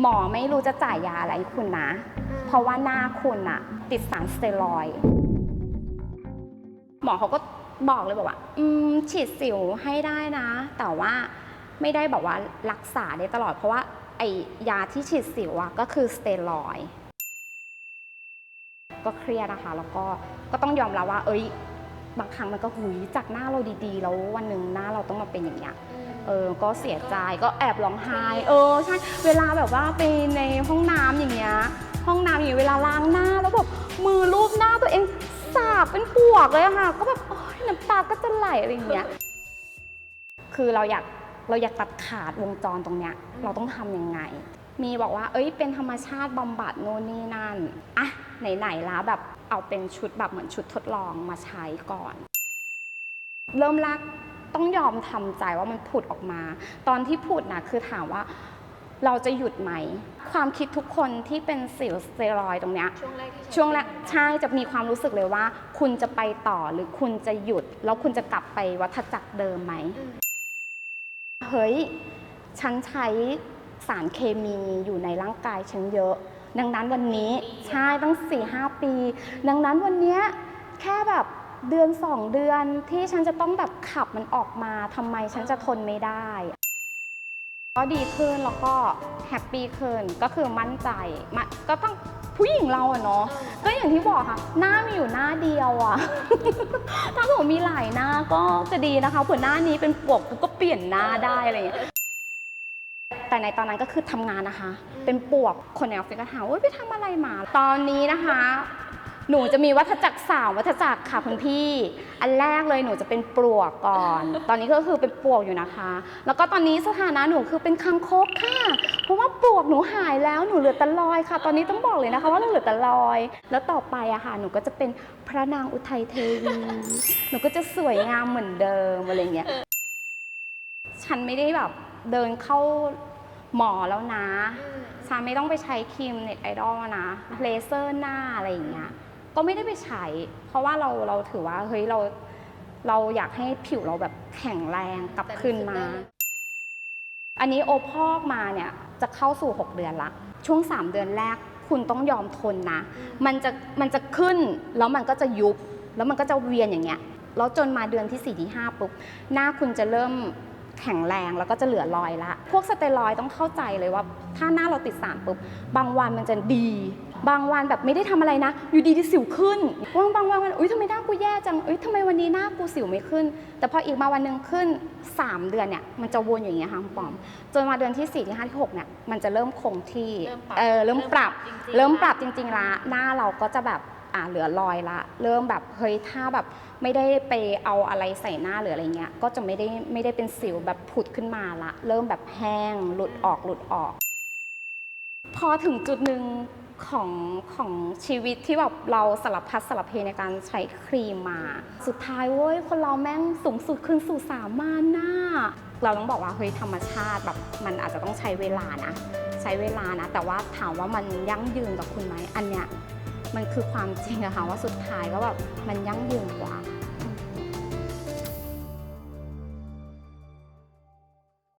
หมอไม่รู้จะจ่ายยาอะไรให้คุณนะ เพราะว่าหน้าคุณอะติดสารสเตียรอยด์หมอเขาก็บอกเลยบอกว่า อืม ฉีดสิวให้ได้นะ แต่ว่าไม่ได้แบบว่ารักษาได้ตลอด เพราะว่าไอยาที่ฉีดสิวอะก็คือสเตียรอยด์ก็เครียดนะคะ แล้วก็ก็ต้องยอมรับว่า เอ้ย บางครั้งมันก็หุยจากหน้าเราดีๆ แล้ววันหนึ่งหน้าเราต้องมาเป็นอย่างเงี้ย เออก็เสียใจก็แอบร้องไห้เออใช่เวลาแบบว่าไปในห้องน้ำอย่างเงี้ยห้องน้ำอย่างเงี้ยเวลาล้างหน้าแล้วแบบมือลูบหน้าตัวเองสากเป็นปวกเลยอะค่ะ ก็แบบโอ๊ยน้ำตาก็จะไหลอะไรอย่างเงี้ย คือเราอยากเราอยากตัดขาดวงจรตรงเนี้ย เราต้องทำยังไง มีบอกว่า เอ้ย เป็นธรรมชาติบำบัดโน่นนี่นั่นอะไหนๆแล้วแบบเอาเป็นชุดแบบเหมือนชุดทดลองมาใช้ก่อน เริ่มแรก ต้องยอมทำใจว่ามันผุดออกมา ตอนที่ผุดนะคือถามว่าเราจะหยุดไหม ความคิดทุกคนที่เป็นสิวสเตียรอยด์ตรงเนี้ยช่วงแรกที่ใช้ช่วงแรกใช่จะมีความรู้สึกเลยว่า คุณจะไปต่อหรือคุณจะหยุด แล้วคุณจะกลับไปวัฏจักรเดิมไหมอืมเฮ้ยฉันใช้สารเคมีอยู่ในร่างกายฉันเยอะ ดังนั้นวันนี้ใช่ตั้ง4ี่หปี ดังนั้นวันเนี้ยแค่แบบ เดือนสองเดือนที่ฉันจะต้องแบบขับมันออกมาทำไมฉันจะทนไม่ได้ ก็ดีขึ้นแล้วก็แฮปปี้ขึ้นก็คือมั่นใจมาก็ต้องผู้หญิงเราอะเนาะก็อย่างที่บอกค่ะ หน้ามีอยู่หน้าเดียวอะถ้าผมมีหลายหน้าก็จะดีนะคะเผื่อหน้านี้เป็นปวกก็เปลี่ยนหน้าได้อะไรอย่างเงี้ยแต่ในตอนนั้นก็คือทำงานนะคะ เป็นปวกคนในออฟฟิศก็ถามว่าไปทำอะไรมา ตอนนี้นะคะ หนูจะมีวัฏจักรสาววัฏจักรค่ะคุณพี่ อันแรกเลยหนูจะเป็นปลวกก่อน ตอนนี้ก็คือเป็นปลวกอยู่นะคะ แล้วก็ตอนนี้สถานะหนูคือเป็นคังคกค่ะ เพราะว่าปลวกหนูหายแล้วหนูเหลือแต่รอยค่ะ ตอนนี้ต้องบอกเลยนะคะ ว่าเราเหลือแต่รอย แล้วต่อไปอะค่ะหนูก็จะเป็นพระนางอุทัยเทวี หนูก็จะสวยงามเหมือนเดิมอะไรเงี้ย ฉันไม่ได้แบบเดินเข้าหมอแล้วนะอืมฉันไม่ต้องไปใช้ครีมเน็ตไอดอลนะเลเซอร์หน้าอะไรอย่างเงี้ย ก็ไม่ได้ไปใช้ เพราะว่าเราเราถือว่าเฮ้ยเราเราอยากให้ผิวเราแบบแข็งแรงกลับคืนมา อันนี้โอพอกมาเนี่ยจะเข้าสู่ 6 เดือนละ ช่วง 3 เดือนแรกคุณต้องยอมทนนะ มันจะมันจะขึ้นแล้วมันก็จะยุบ แล้วมันก็จะเวียนอย่างเงี้ย แล้วจนมาเดือนที่ 4 ที่ 5 ปุ๊บ หน้าคุณจะเริ่ม แข็งแรงแล้วก็จะเหลือรอยละ พวกสเตียรอยด์ต้องเข้าใจเลยว่า ถ้าหน้าเราติดสารปุ๊บบางวันมันจะดี บางวันแบบไม่ได้ทำอะไรนะ อยู่ดีที่สิวขึ้นบางบางวันมันอุ้ยทำไมหน้ากูแย่จังอุ้ยทำไมวันนี้หน้ากูสิวไม่ขึ้น แต่พออีกมาวันหนึ่งขึ้น 3 เดือนเนี่ยมันจะวนอย่างเงี้ยค่ะคุณปอม จนมาเดือนที่4ที่5ที่6เนี่ยมันจะเริ่มคงที่เริ่มปรับเออเริ่มปรับจงๆเริ่มปรับจริงๆละหน้าเราก็จะแบบ อ่าเหลือรอยละ เริ่มแบบเฮ้ยถ้าแบบไม่ได้ไปเอาอะไรใส่หน้าหรืออะไรเงี้ยก็จะไม่ได้ไม่ได้เป็นสิวแบบผุดขึ้นมาละ เริ่มแบบแห้งหลุดออกหลุดออก พอถึงจุดหนึ่งของของชีวิตที่แบบเราสลับพัดสลับเพในการใช้ครีมมา สุดท้ายเว้ยคนเราแม่งสูงสุดคืนสู่สามัญน่าเราต้องบอกว่าเฮ้ยธรรมชาติแบบมันอาจจะต้องใช้เวลานะ ใช้เวลานะ แต่ว่าถามว่ามันยั่งยืนกับคุณไหมอันเนี้ย มันคือความจริงอะค่ะว่าสุดท้ายก็แบบมันยั่งยืนกว่า